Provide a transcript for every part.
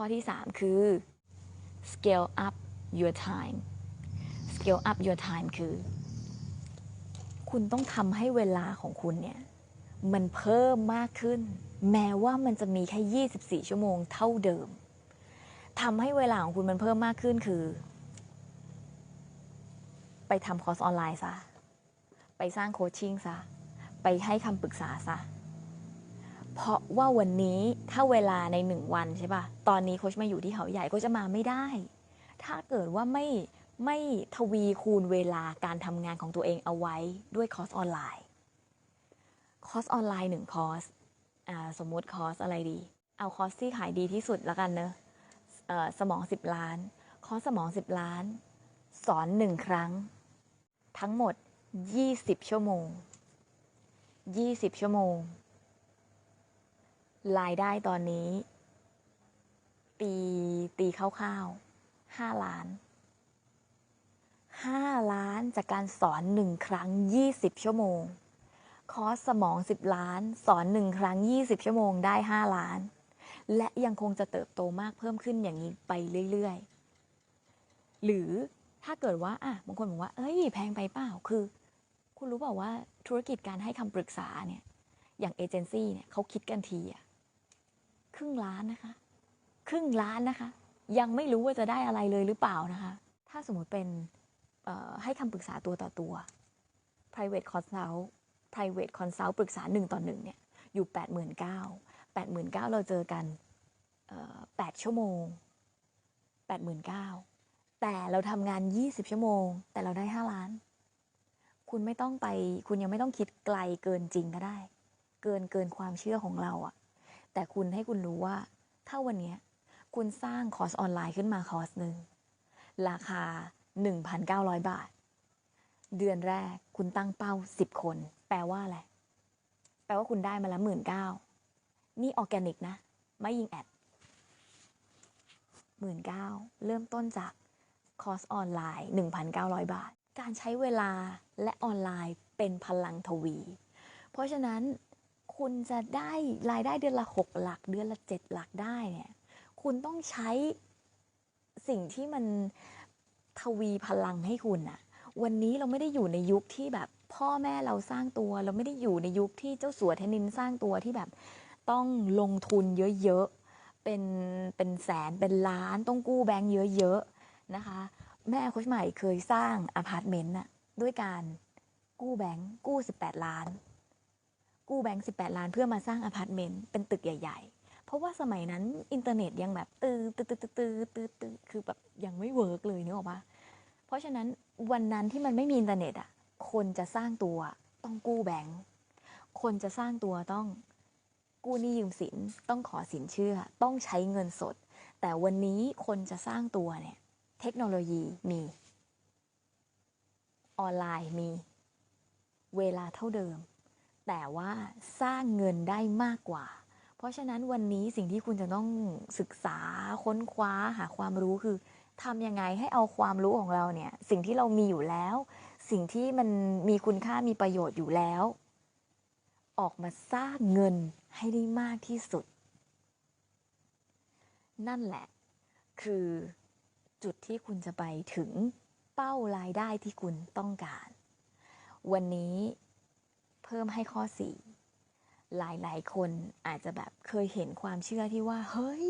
ข้อที่ 3 คือ scale up your time scale up your time คือ คุณต้องทำให้เวลาของคุณเนี่ย มันเพิ่มมากขึ้น แม้ว่ามันจะมีแค่ 24 ชั่วโมงเท่าเดิมทำให้เวลาของคุณมันเพิ่มมากขึ้นคือ ไปทำคอร์สออนไลน์ซะ ไปสร้างโคชชิ่งซะ ไปให้คำปรึกษาซะ เพราะว่าวันนี้ถ้าเวลาในหนึ่งวันใช่ปะตอนนี้โคชมาอยู่ที่เขาใหญ่ก็จะมาไม่ได้ ถ้าเกิดว่าไม่ไม่ทวีคูณเวลาการทำงานของตัวเองเอาไว้ด้วยคอร์สออนไลน์ คอร์สออนไลน์หนึ่งคอร์สสมมุติคอร์สอะไรดี เอาคอร์สที่ขายดีที่สุดแล้วกันเนอะสมอง 10 ล้าน คอร์สสมอง 10 ล้าน สอนหนึ่งครั้ง ทั้งหมด 20 ชั่วโมง 20 ชั่วโมง รายได้ตอนนี้ ตีตีคร่าวๆ5ล้าน5ล้านจากการสอนหนึ่งครั้ง20ชั่วโมง คอร์สสมอง10ล้าน สอนหนึ่งครั้ง20ชั่วโมงได้5ล้าน และยังคงจะเติบโตมากเพิ่มขึ้นอย่างนี้ไปเรื่อยๆ หรือถ้าเกิดว่าอะบางคนบอกว่า เอ้ย แพงไปเปล่าคือ คุณรู้เปล่าว่าธุรกิจการให้คำปรึกษาเนี่ย อย่างเอเจนซี่เนี่ยเขาคิดกันทีอะ ครึ่งล้านนะคะ ครึ่งล้านนะคะ ยังไม่รู้ว่าจะได้อะไรเลยหรือเปล่านะคะ ถ้าสมมติเป็นให้คำปรึกษาตัวต่อตัว private consult private consult ปรึกษาหนึ่งต่อหนึ่งเนี่ยอยู่ 8 9 0 0 0 8 9 0 0 0 เราเจอกัน 8 ชั่วโมง 89,000 แต่เราทำงาน 20 ชั่วโมง แต่เราได้ 5 ล้าน คุณไม่ต้องไป คุณยังไม่ต้องคิดไกลเกินจริงก็ได้ เกินเกินความเชื่อของเราอะ แต่คุณให้คุณรู้ว่า ถ้าวันนี้คุณสร้างคอร์สออนไลน์ขึ้นมาคอร์สหนึ่งราคา 1,900 บาท เดือนแรกคุณตั้งเป้า 10 คน แปลว่าอะไร แปลว่าคุณได้มาแล้วหมื่นเก้านี่ออร์แกนิกนะ ไม่ยิงแอดหมื่นเก้าเริ่มต้นจากคอร์สออนไลน์ 1,900 บาท การใช้เวลาและออนไลน์เป็นพลังทวี เพราะฉะนั้น คุณจะได้รายได้เดือนละ6หลัก เดือนละ7หลักได้เนี่ย คุณต้องใช้สิ่งที่มันทวีพลังให้คุณอะวันนี้เราไม่ได้อยู่ในยุคที่แบบพ่อแม่เราสร้างตัว เราไม่ได้อยู่ในยุคที่เจ้าสัวเทนินสร้างตัวที่แบบ ต้องลงทุนเยอะๆ เป็นเป็นแสนเป็นล้านต้องกู้แบงค์เยอะๆนะคะ แม่โคชใหม่เคยสร้างอพาร์ตเมนต์น่ะด้วยการกู้แบงค์กู้ 18 ล้าน กู้แบงค์18 ล้านเพื่อมาสร้างอพาร์ตเมนต์เป็นตึกใหญ่ ๆ เพราะว่าสมัยนั้นอินเทอร์เน็ตยังแบบตือตือตือตือตือตือตือคือแบบยังไม่เวิร์กเลยนึกออกปะเพราะฉะนั้นวันนั้นที่มันไม่มีอินเทอร์เน็ตอะคนจะสร้างตัวต้องกู้แบงค์คนจะสร้างตัวต้องกู้หนี้ยืมสินต้องขอสินเชื่อ ต้องใช้เงินสด แต่วันนี้คนจะสร้างตัวเนี่ยเทคโนโลยีมี ออนไลน์มี เวลาเท่าเดิม แต่ว่าสร้างเงินได้มากกว่า เพราะฉะนั้นวันนี้สิ่งที่คุณจะต้องศึกษาค้นคว้าหาความรู้คือทำยังไงให้เอาความรู้ของเราเนี่ย สิ่งที่เรามีอยู่แล้ว สิ่งที่มันมีคุณค่ามีประโยชน์อยู่แล้ว ออกมาสร้างเงินให้ได้มากที่สุด นั่นแหละ คือจุดที่คุณจะไปถึงเป้ารายได้ที่คุณต้องการ วันนี้ เพิ่มให้ข้อ 4 หลายๆ คนอาจจะแบบเคยเห็นความเชื่อที่ว่า เฮ้ย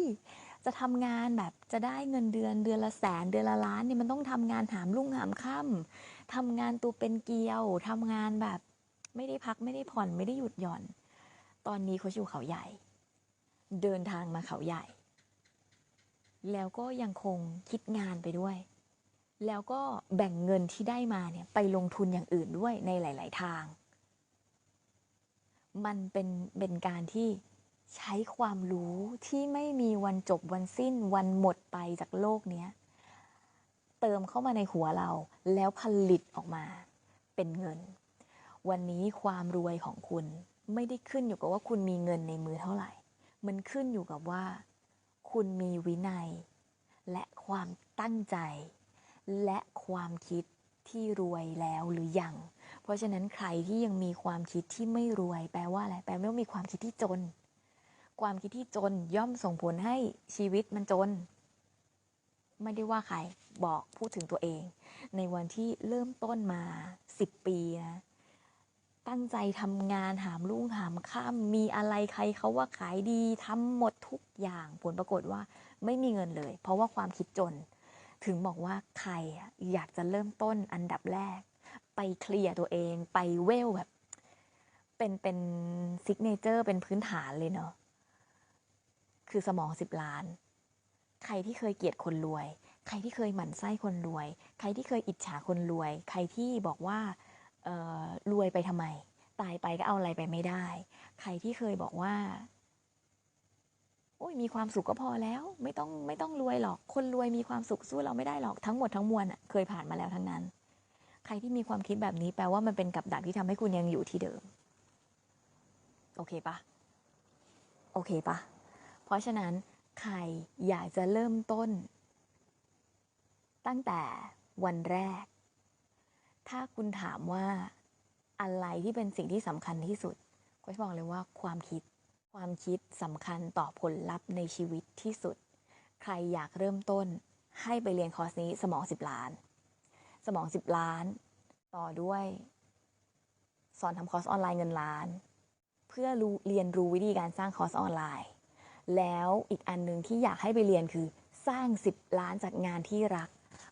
จะทำงานแบบจะได้เงินเดือนเดือนละแสนเดือนละล้านเนี่ยมันต้องทำงานหามรุ่งหามค่ำทำงานตัวเป็นเกลียวทำงานแบบไม่ได้พักไม่ได้ผ่อนไม่ได้หยุดหย่อน ตอนนี้เขาอยู่เขาใหญ่ เดินทางมาเขาใหญ่ แล้วก็ยังคงคิดงานไปด้วย แล้วก็แบ่งเงินที่ได้มาเนี่ยไปลงทุนอย่างอื่นด้วยในหลาย ๆ ทาง มันเป็นเป็นการที่ใช้ความรู้ที่ไม่มีวันจบวันสิ้นวันหมดไปจากโลกเนี้ย เติมเข้ามาในหัวเราแล้วผลิตออกมาเป็นเงิน วันนี้ความรวยของคุณไม่ได้ขึ้นอยู่กับว่าคุณมีเงินในมือเท่าไหร่ มันขึ้นอยู่กับว่า คุณมีวินัย และความตั้งใจ และความคิดที่รวยแล้วหรือยัง เพราะฉะนั้นใครที่ยังมีความคิดที่ไม่รวย แปลว่าอะไรแปลว่ามีความคิดที่จน ความคิดที่จนย่อมส่งผลให้ชีวิตมันจน ไม่ได้ว่าใครบอกพูดถึงตัวเอง ในวันที่เริ่มต้นมาสิบปีนะตั้งใจทำงานหามรุ่งหามข้ามมีอะไรใครเขาว่าขายดีทำหมดทุกอย่างผลปรากฏว่าไม่มีเงินเลย เพราะว่าความคิดจน ถึงบอกว่าใครอยากจะเริ่มต้นอันดับแรก ไปเคลียร์ตัวเอง ไปเวลแบบ เป็นเป็นซิกเนเจอร์เป็นพื้นฐานเลยเนาะคือสมองสิบล้าน ใครที่เคยเกลียดคนรวย ใครที่เคยหมั่นไส้คนรวย ใครที่เคยอิจฉาคนรวย ใครที่บอกว่าเออรวยไปทำไม ตายไปก็เอาอะไรไปไม่ได้ ใครที่เคยบอกว่าโอ้ยมีความสุขก็พอแล้ว ไม่ต้องไม่ต้องรวยหรอก คนรวยมีความสุขสู้เราไม่ได้หรอกทั้งหมดทั้งมวลอะเคยผ่านมาแล้วทั้งนั้น ใครที่มีความคิดแบบนี้แปลว่ามันเป็นกับดักที่ทำให้คุณยังอยู่ที่เดิม โอเคปะโอเคปะเพราะฉะนั้นใครอยากจะเริ่มต้น ตั้งแต่วันแรก ถ้าคุณถามว่าอะไรที่เป็นสิ่งที่สำคัญที่สุดก็จะบอกเลยว่าความคิดความคิดสำคัญต่อผลลัพธ์ในชีวิตที่สุด ใครอยากเริ่มต้นให้ไปเรียนคอร์สนี้สมอง10ล้าน สมอง10ล้าน ต่อด้วย สอนทำคอร์สออนไลน์เงินล้าน เพื่อรู้เรียนรู้วิธีการสร้างคอร์สออนไลน์ แล้วอีกอันหนึ่งที่อยากให้ไปเรียนคือสร้าง 10 ล้านจากงานที่รัก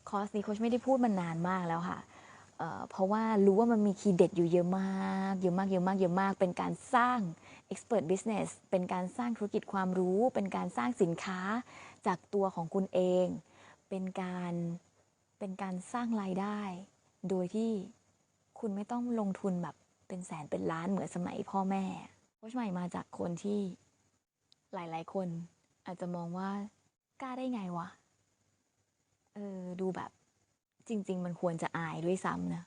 คอร์สนี้โค้ชไม่ได้พูดมานานมากแล้วค่ะเเพราะว่ารู้ว่ามันมีคีย์เด็ดอยู่เยอะมาก เยอะมาก เยอะมาก เยอะมาก เป็นการสร้าง expert business เป็นการสร้างธุรกิจความรู้ เป็นการสร้างสินค้าจากตัวของคุณเอง เป็นการ เป็นการสร้างรายได้ โดยที่คุณไม่ต้องลงทุนแบบเป็นแสนเป็นล้านเหมือนสมัยพ่อแม่โค้ชใหม่มาจากคนที่หลายๆ คนอาจจะมองว่ากล้าได้ไงวะ เออดูแบบจริง ๆ มันควรจะอายด้วยซ้ำนะ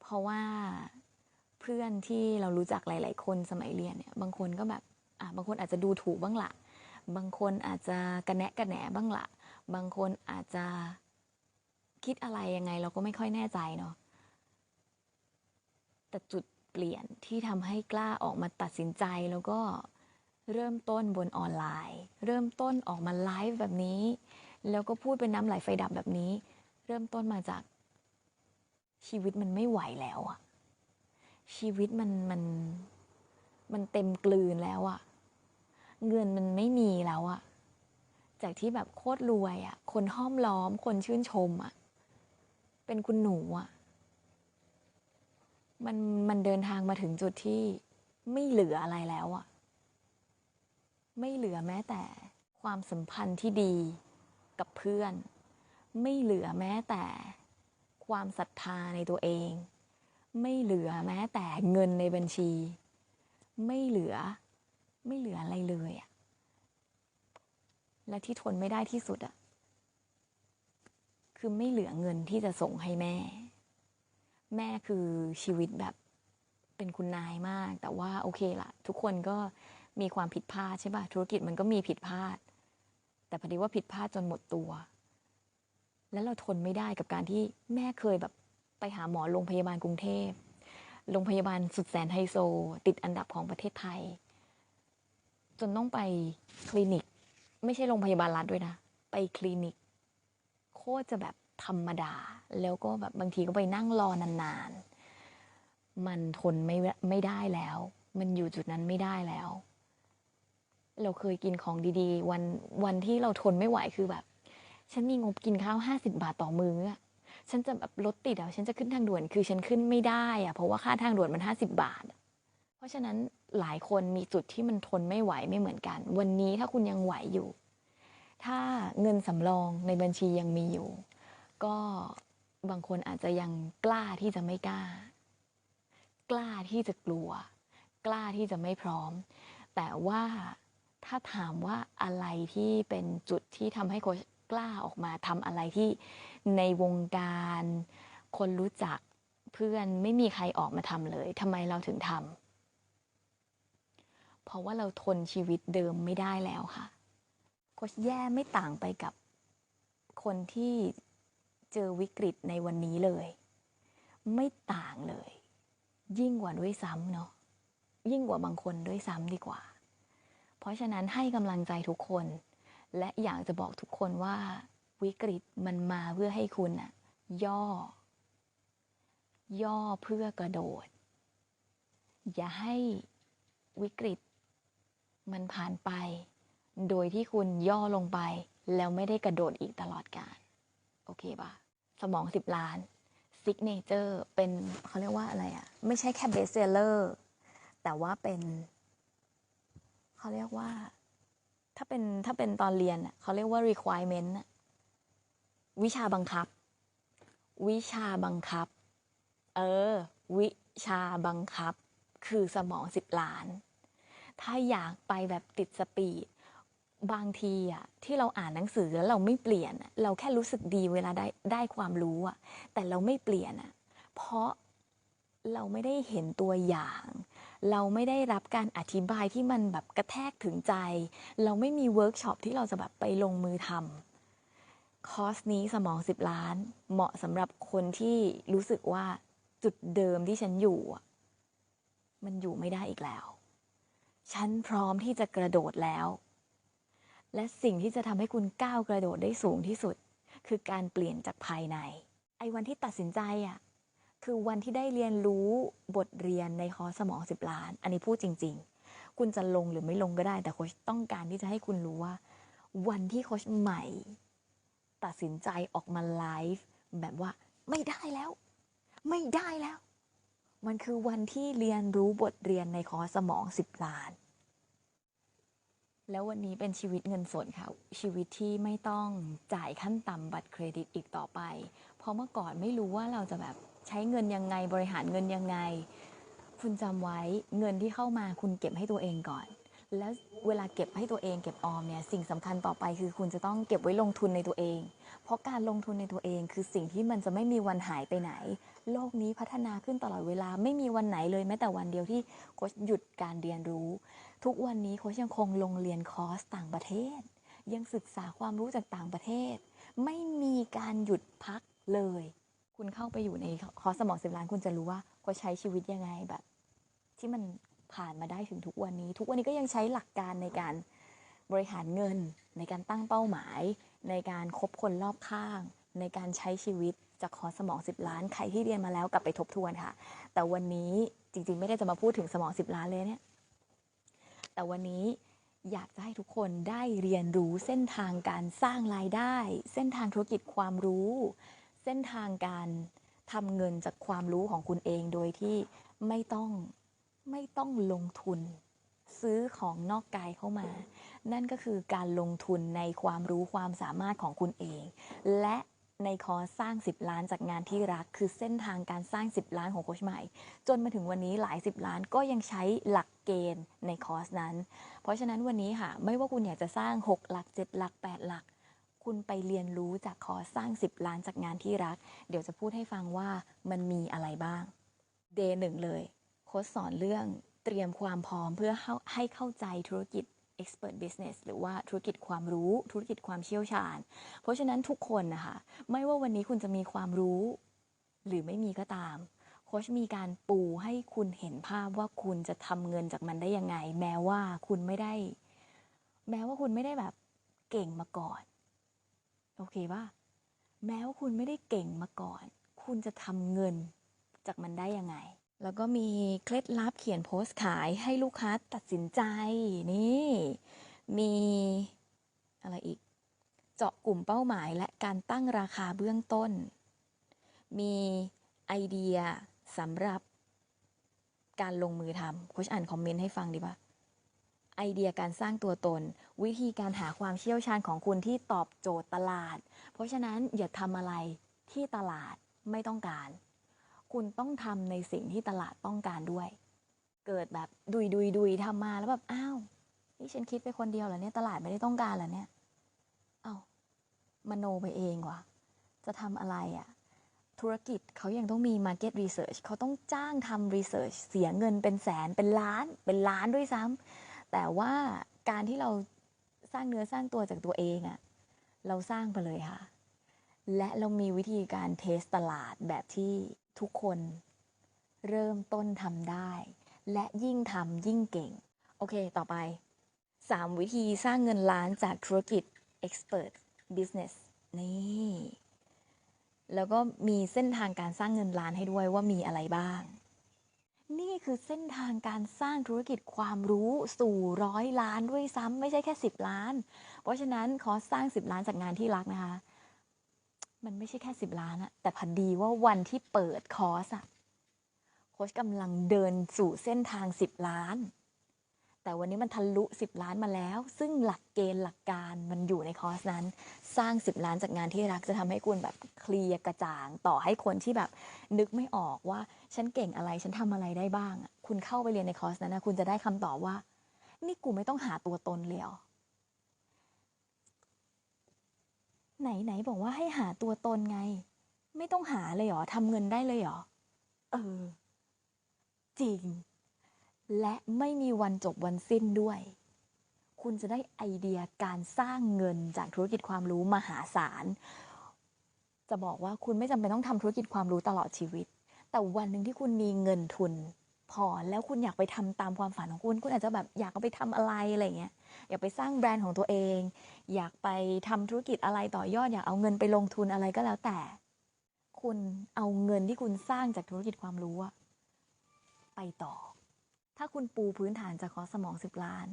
เพราะว่าเพื่อนที่เรารู้จักหลาย ๆ คนสมัยเรียนเนี่ย บางคนก็แบบอะบางคนอาจจะดูถูกบ้างละ บางคนอาจจะกระแนะกระแหนบ้างละ บางคนอาจจะ คิดอะไรยังไงเราก็ไม่ค่อยแน่ใจเนาะแต่จุดเปลี่ยนที่ทำให้กล้าออกมาตัดสินใจแล้วก็เริ่มต้นบนออนไลน์ เริ่มต้นออกมาไลฟ์แบบนี้ แล้วก็พูดเป็นน้ำไหลไฟดับแบบนี้ เริ่มต้นมาจากชีวิตมันไม่ไหวแล้วอะชีวิตมันมันมันเต็มกลืนแล้วอะเงินมันไม่มีแล้วอะจากที่แบบโคตรรวยอะคนห้อมล้อมคนชื่นชมอะ เป็นคุณหนูอะมันมันเดินทางมาถึงจุดที่ไม่เหลืออะไรแล้วอะไม่เหลือแม้แต่ความสัมพันธ์ที่ดีกับเพื่อน ไม่เหลือแม้แต่ความศรัทธาในตัวเอง ไม่เหลือแม้แต่เงินในบัญชี ไม่เหลือไม่เหลืออะไรเลยอะและที่ทนไม่ได้ที่สุดอะ คือไม่เหลือเงินที่จะส่งให้แม่ แม่คือชีวิตแบบเป็นคุณนายมาก แต่ว่าโอเคละทุกคนก็มีความผิดพลาดใช่ป่ะธุรกิจมันก็มีผิดพลาด แต่พอดีว่าผิดพลาดจนหมดตัว แล้วเราทนไม่ได้กับการที่แม่เคยแบบไปหาหมอโรงพยาบาลกรุงเทพโรงพยาบาลสุดแสนไฮโซ ติดอันดับของประเทศไทย จนต้องไปคลินิก ไม่ใช่โรงพยาบาลรัฐด้วยนะ ไปคลินิก ตรจะแบบธรรมดา แล้วก็แบบบางทีก็ไปนั่งรอนานๆ มันทนไม่ไม่ได้แล้ว มันอยู่จุดนั้นไม่ได้แล้ว เราเคยกินของดีๆ วันวันที่เราทนไม่ไหวคือแบบ ฉันมีงบกินข้าวห้าสิบาทต่อมื้ออะฉันจะแบบรถติดอะฉันจะขึ้นทางด่วนคือฉันขึ้นไม่ได้อะเพราะว่าค่าทางด่วนมันห้าสิบาท เพราะฉะนั้นหลายคนมีจุดที่มันทนไม่ไหวไม่เหมือนกัน วันนี้ถ้าคุณยังไหวอยู่ ถ้าเงินสำรองในบัญชียังมีอยู่ ก็บางคนอาจจะยังกล้าที่จะไม่กล้า กล้าที่จะกลัว กล้าที่จะไม่พร้อม แต่ว่าถ้าถามว่าอะไรที่เป็นจุดที่ทำให้โค้ชกล้าออกมาทำอะไรที่ในวงการคนรู้จักเพื่อนไม่มีใครออกมาทำเลยทำไมเราถึงทำเพราะว่าเราทนชีวิตเดิมไม่ได้แล้วค่ะ ชแย่ไม่ต่างไปกับคนที่เจอวิกฤตในวันนี้เลย ไม่ต่างเลย ยิ่งกว่าด้วยซ้ำเนาะยิ่งกว่าบางคนด้วยซ้ำดีกว่า เพราะฉะนั้นให้กำลังใจทุกคน และอยากจะบอกทุกคนว่าวิกฤตมันมาเพื่อให้คุณอะย่อ ย่อเพื่อกระโดด อย่าให้วิกฤตมันผ่านไป โดยที่คุณย่อลงไป แล้วไม่ได้กระโดดอีกตลอดกาลโอเคปะสมองสิบล้านซิกเนเจอร์เป็นเขาเรียกว่าอะไรอะไม่ใช่แค่เบสเซลเลอร์แต่ว่าเป็น เขาเรียกว่า ถ้าเป็นถ้าเป็นตอนเรียนอะเขาเรียกว่า requirement วิชาบังคับ วิชาบังคับ เออ วิชาบังคับ คือสมองสิบล้าน ถ้าอยากไปแบบติดสปีด บางทีอะที่เราอ่านหนังสือแล้วเราไม่เปลี่ยน เราแค่รู้สึกดีเวลาได้ได้ความรู้อะแต่เราไม่เปลี่ยนอะเพราะเราไม่ได้เห็นตัวอย่าง เราไม่ได้รับการอธิบายที่มันแบบกระแทกถึงใจ เราไม่มีเวิร์กช็อปที่เราจะแบบไปลงมือทำคอร์สนี้สมองสิบล้าน เหมาะสำหรับคนที่รู้สึกว่าจุดเดิมที่ฉันอยู่ มันอยู่ไม่ได้อีกแล้ว ฉันพร้อมที่จะกระโดดแล้ว และสิ่งที่จะทำให้คุณก้าวกระโดดได้สูงที่สุด คือการเปลี่ยนจากภายใน ไอ้วันที่ตัดสินใจอะคือวันที่ได้เรียนรู้บทเรียนในคอร์สสมองสิบล้าน อันนี้พูดจริง ๆ คุณจะลงหรือไม่ลงก็ได้ แต่โค้ชต้องการที่จะให้คุณรู้ว่า วันที่โค้ชใหม่ ตัดสินใจออกมาไลฟ์แบบว่าไม่ได้แล้ว ไม่ได้แล้ว มันคือวันที่เรียนรู้บทเรียนในคอร์สสมองสิบล้าน แล้ววันนี้เป็นชีวิตเงินสดค่ะ ชีวิตที่ไม่ต้องจ่ายขั้นต่ำบัตรเครดิตอีกต่อไป เพราะเมื่อก่อนไม่รู้ว่าเราจะแบบใช้เงินยังไงบริหารเงินยังไง คุณจำไว้เงินที่เข้ามาคุณเก็บให้ตัวเองก่อน แล้วเวลาเก็บให้ตัวเองเก็บออมเนี่ยสิ่งสำคัญต่อไปคือคุณจะต้องเก็บไว้ลงทุนในตัวเอง เพราะการลงทุนในตัวเองคือสิ่งที่มันจะไม่มีวันหายไปไหน โลกนี้พัฒนาขึ้นตลอดเวลาไม่มีวันไหนเลยแม้แต่วันเดียวที่โค้ชหยุดการเรียนรู้ ทุกวันนี้โค้ชยังคงลงเรียนคอร์สต่างประเทศ ยังศึกษาความรู้จากต่างประเทศ ไม่มีการหยุดพักเลย คุณเข้าไปอยู่ในคอร์สสมองสิบล้านคุณจะรู้ว่าโค้ชใช้ชีวิตยังไงแบบ ที่มันผ่านมาได้ถึงทุกวันนี้ ทุกวันนี้ก็ยังใช้หลักการในการบริหารเงิน ในการตั้งเป้าหมาย ในการคบคนรอบข้าง ในการใช้ชีวิตจากคอสสมอง 10 ล้านใครที่เรียนมาแล้วกลับไปทบทวนค่ะ แต่วันนี้จริงๆ ไม่ได้จะมาพูดถึงสมอง 10 ล้านเลยเนี่ย แต่วันนี้อยากจะให้ทุกคนได้เรียนรู้เส้นทางการสร้างรายได้ เส้นทางธุรกิจความรู้ เส้นทางการทำเงินจากความรู้ของคุณเองโดยที่ไม่ต้องไม่ต้องลงทุน ซื้อของนอกกายเข้ามา นั่นก็คือการลงทุนในความรู้ความสามารถของคุณเอง และ ในคอร์สสร้าง 10 ล้านจากงานที่รัก คือเส้นทางการสร้าง 10 ล้านของโคชใหม่ จนมาถึงวันนี้หลาย 10 ล้านก็ยังใช้หลักเกณฑ์ในคอร์สนั้น เพราะฉะนั้นวันนี้ค่ะ ไม่ว่าคุณอยากจะสร้าง 6 หลัก 7 หลัก 8 หลัก คุณไปเรียนรู้จากคอร์สสร้าง 10 ล้านจากงานที่รัก เดี๋ยวจะพูดให้ฟังว่ามันมีอะไรบ้างเดย์หนึ่งเลยโค้ชสอนเรื่องเตรียมความพร้อมเพื่อให้เข้าใจธุรกิจ expert business หรือว่าธุรกิจความรู้ ธุรกิจความเชี่ยวชาญ เพราะฉะนั้นทุกคนนะคะ ไม่ว่าวันนี้คุณจะมีความรู้ หรือไม่มีก็ตามโค้ชมีการปูให้คุณเห็นภาพว่าคุณจะทำเงินจากมันได้ยังไง แม้ว่าคุณไม่ได้ แม้ว่าคุณไม่ได้แบบเก่งมาก่อน โอเคป่ะแม้ว่าคุณไม่ได้เก่งมาก่อน คุณจะทำเงินจากมันได้ยังไง แล้วก็มีเคล็ดลับเขียนโพสต์ขายให้ลูกค้าตัดสินใจนี่ มีอะไรอีก เจาะกลุ่มเป้าหมายและการตั้งราคาเบื้องต้น มีไอเดียสำหรับการลงมือทำโค้ชอ่านคอมเมนต์ให้ฟังดีป่ะไอเดียการสร้างตัวตน วิธีการหาความเชี่ยวชาญของคุณที่ตอบโจทย์ตลาด เพราะฉะนั้นอย่าทำอะไรที่ตลาดไม่ต้องการ คุณต้องทำในสิ่งที่ตลาดต้องการด้วย เกิดแบบดุยดุยดุยทำมาแล้วแบบอ้าวนี่ฉันคิดไปคนเดียวเหรอเนี่ยตลาดไม่ได้ต้องการเหรอเนี่ยเอ้ามโนไปเองว่ะจะทำอะไรอะ่ะธุรกิจเขายังต้องมี Market Research เขาต้องจ้างทำ Research เสียเงินเป็นแสนเป็นล้านเป็นล้านด้วยซ้ำแต่ว่าการที่เราสร้างเนื้อสร้างตัวจากตัวเองอะเราสร้างไปเลยค่ะ และเรามีวิธีการเทสตลาดแบบที่ ทุกคนเริ่มต้นทำได้ และยิ่งทำยิ่งเก่ง โอเค ต่อไป 3 วิธีสร้างเงินล้านจากธุรกิจ Expert Business นี่ แล้วก็มีเส้นทางการสร้างเงินล้านให้ด้วยว่ามีอะไรบ้าง นี่คือเส้นทางการสร้างธุรกิจความรู้สู่ร้อยล้านด้วยซ้ำไม่ใช่แค่ 10 ล้าน เพราะฉะนั้นขอสร้าง 10 ล้านจากงานที่รักนะคะ มันไม่ใช่แค่10ล้านอะแต่พันดีว่าวันที่เปิดคอร์สอะโค้ชกำลังเดินสู่เส้นทาง10ล้าน แต่วันนี้มันทะลุ10ล้านมาแล้ว ซึ่งหลักเกณฑ์หลักการมันอยู่ในคอร์สนั้น สร้าง10ล้านจากงานที่รักจะทำให้คุณแบบเคลียร์กระจ่างต่อให้คนที่แบบนึกไม่ออกว่าฉันเก่งอะไรฉันทำอะไรได้บ้างอะคุณเข้าไปเรียนในคอร์สนั้นนะคุณจะได้คำตอบว่า นี่กูไม่ต้องหาตัวตนเลยเหรอ ไหนไหนบอกว่าให้หาตัวตนไง ไม่ต้องหาเลยเหรอทำเงินได้เลยเหรอ เออ จริง และไม่มีวันจบวันสิ้นด้วย คุณจะได้ไอเดียการสร้างเงินจากธุรกิจความรู้มหาศาล จะบอกว่าคุณไม่จำเป็นต้องทำธุรกิจความรู้ตลอดชีวิต แต่วันหนึ่งที่คุณมีเงินทุน พอแล้วคุณอยากไปทำตามความฝันของคุณ คุณอาจจะแบบอยากไปทำอะไรอะไรเงี้ยอยากไปสร้างแบรนด์ของตัวเอง อยากไปทำธุรกิจอะไรต่อยอดอยากเอาเงินไปลงทุนอะไรก็แล้วแต่ คุณเอาเงินที่คุณสร้างจากธุรกิจความรู้ไปต่อ ถ้าคุณปูพื้นฐานจากคอสสมองสิบล้าน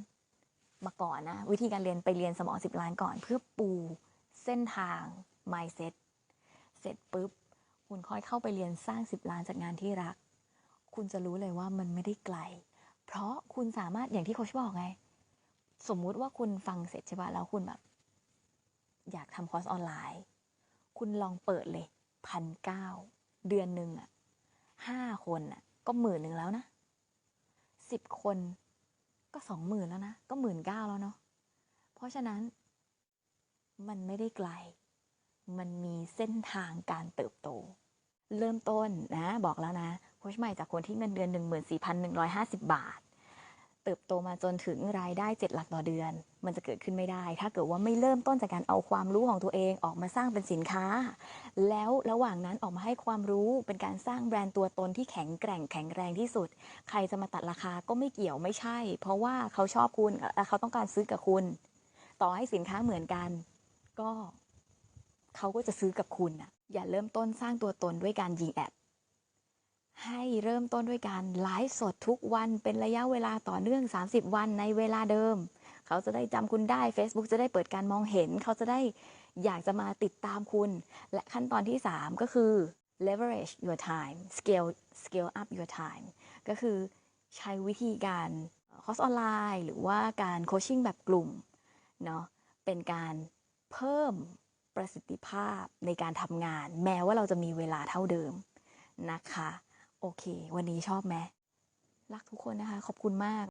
มาก่อนนะ วิธีการเรียนไปเรียนสมองสิบล้านก่อน เพื่อปูเส้นทาง mindset เสร็จปุ๊บคุณค่อยเข้าไปเรียนสร้างสิบล้านจากงานที่รัก คุณจะรู้เลยว่ามันไม่ได้ไกล เพราะคุณสามารถอย่างที่โค้ชบอกไง สมมุติว่าคุณฟังเสร็จใช่ปะแล้วคุณแบบ อยากทำคอร์สออนไลน์ คุณลองเปิดเลยพันเก้าเดือนหนึ่งอะห้าคนอะก็หมื่นหนึ่งแล้วนะสิบคนก็สองหมื่นแล้วนะ ก็หมื่นเก้าแล้วเนาะเพราะฉะนั้น มันไม่ได้ไกล มันมีเส้นทางการเติบโต เริ่มต้นนะ บอกแล้วนะ โค้ชใหม่จากคนที่เงินเดือน 14,150 บาท เติบโตมาจนถึงรายได้ 7 หลักต่อเดือน มันจะเกิดขึ้นไม่ได้ ถ้าเกิดว่าไม่เริ่มต้นจากการเอาความรู้ของตัวเองออกมาสร้างเป็นสินค้า แล้วระหว่างนั้นออกมาให้ความรู้เป็นการสร้างแบรนด์ตัวตนที่แข็งแกร่งแข็งแรงที่สุด ใครจะมาตัดราคาก็ไม่เกี่ยวไม่ใช่ เพราะว่าเขาชอบคุณและเขาต้องการซื้อกับคุณ ต่อให้สินค้าเหมือนกัน ก็เขาก็จะซื้อกับคุณอะอย่าเริ่มต้นสร้างตัวตนด้วยการยิงแอด ให้เริ่มต้นด้วยการไลฟ์สดทุกวันเป็นระยะเวลาต่อเนื่อง 30 วันในเวลาเดิม เขาจะได้จำคุณได้ Facebook จะได้เปิดการมองเห็น เขาจะได้อยากจะมาติดตามคุณ และขั้นตอนที่ 3 ก็คือ leverage your time scale scale up your time ก็คือใช้วิธีการคอร์สออนไลน์ หรือว่าการโคชชิ่งแบบกลุ่มเนาะเป็นการเพิ่มประสิทธิภาพในการทำงาน แม้ว่าเราจะมีเวลาเท่าเดิมนะคะ โอเค วันนี้ชอบไหมรักทุกคนนะคะ ขอบคุณมาก